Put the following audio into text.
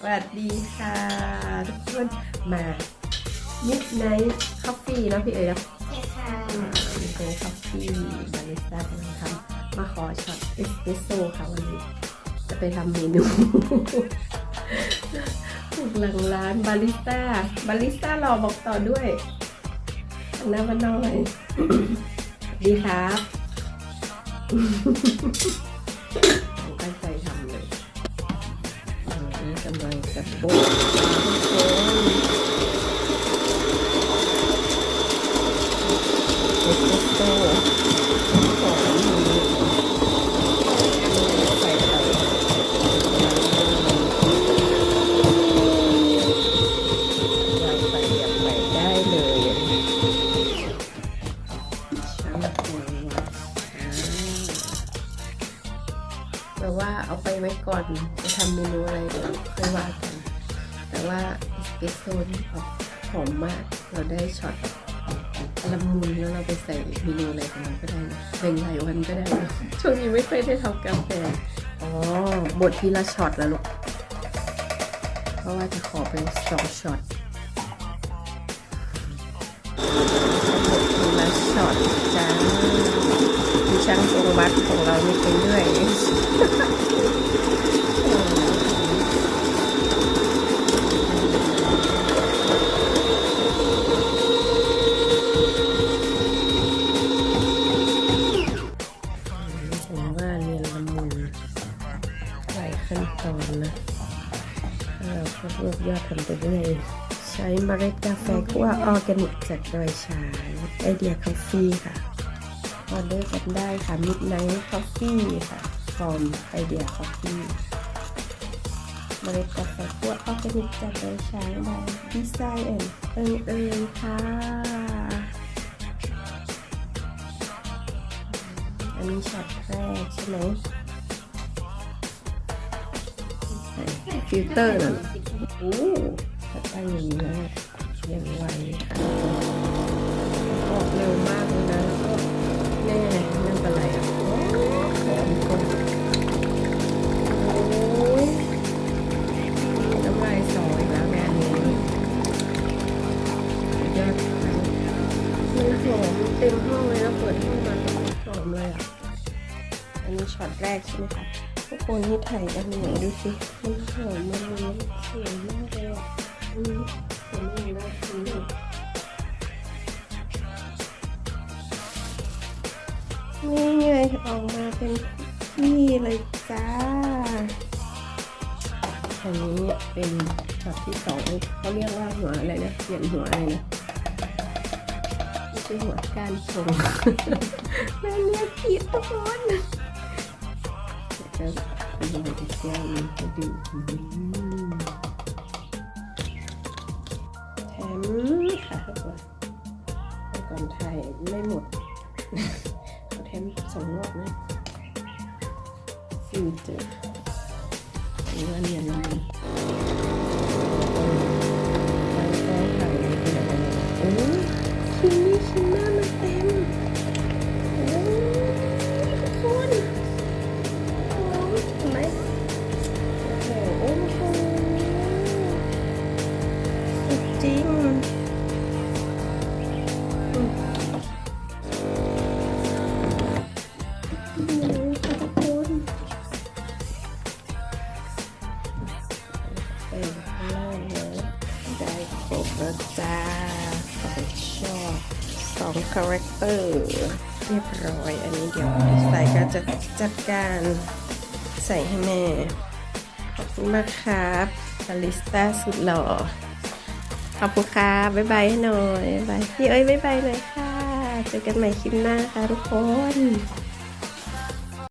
สวัสดีค่ะทุกคนมา Midnight Coffee เนอะพี่เอ๋ยนะใช่ค่ะ Midnight Coffee บาริสต้ากำลังทำมาขอช็อตเอสเปรสโซ่ค่ะวันนี้ จะไปทำเมนูบุกหลังร้านบาริสต้าบาริสต้ารอบอกต่อด้วยหันหน้ามาหน่อยดีครับ กำ ก่อนจะทำเมนูอะไรเดี๋ยวค่อยว่ากันแต่ว่าเอสเปรสโซ่นี่ออกหอมมาก เราได้ช็อตละมุนแล้วเราไปใส่เมนูอะไรของเราก็ได้นะเป็นหลายวันก็ได้นะช่วงนี้ไม่ค่อยได้ทำกาแฟอ๋อบดทีละช็อตแล้วลูกเพราะว่าจะขอเป็นสองช็อตบดทีละช็อตจ้าที่ช่างตรงวัดของเรานี่ไปเรื่อย นะถ้าเราก็รวบยอดทำไปเรื่อยใช้เมล็ดกาแฟคั่วออร์แกนิกจากดอยช้างไอเดียคอฟฟี่ค่ะออเดอร์กันได้ค่ะมิดไนท์คอฟฟี่ค่ะฟอร์มไอเดียคอฟฟี่เมล็ดกาแฟคั่วออร์แกนิกจากดอยช้างบายดีไซน์แอนด์เอิงเอิงค่ะอันนี้ช็อตแรกใช่ไหม ฟิลเตอร์น่ะโอ้ถ้าตั้งอย่างนี้แล้วยังไวค่ะออกเร็วมากเลยนะแล้วก็แน่นั่นเป็นไรอะโอ้หอมคนโอ้ยน้ำลายสออีกแล้วงานนี้ยอดค่ะมันหอมเต็มห้องเลยนะเปิดห้องมาหอมเลยอะอันนี้ช็อตแรกใช่ไหมคะ ทุกคนที่ถ่ายกันหน่อยดูสิมันหอมมากเลยสวยมากเลยอะอืมสวยมากเลยอืมนี่ไงออกมาเป็นนี่เลยจ้า อันนี้เป็นช็อตที่สองเขาเรียกว่าหัวอะไรนะเปลี่ยนหัวอะไรนะไม่ใช่หัวการชงแม่เรียกผิดทุกคน จะเป็นยังไงจะแก้วนี้ให้ดูอืมแถมค่ะทุกคนไปก่อนถ่ายไม่หมดเอาแถมสองรอบนะฟิวเจอร์เรือว่าเรียนอะไร ครบแล้วจ้าชอบสองคาแรคเตอร์เรียบร้อย อันนี้เดี๋ยวพี่สายก็จะจัดการใส่ให้แม่ ขอบคุณมากครับบาริสตาสุดหล่อ ขอบคุณค่ะบ๊ายบายให้หน่อยบายพี่เอ้ยบ๊ายบายเลยค่ะ เจอกันใหม่คลิปหน้าค่ะทุกคน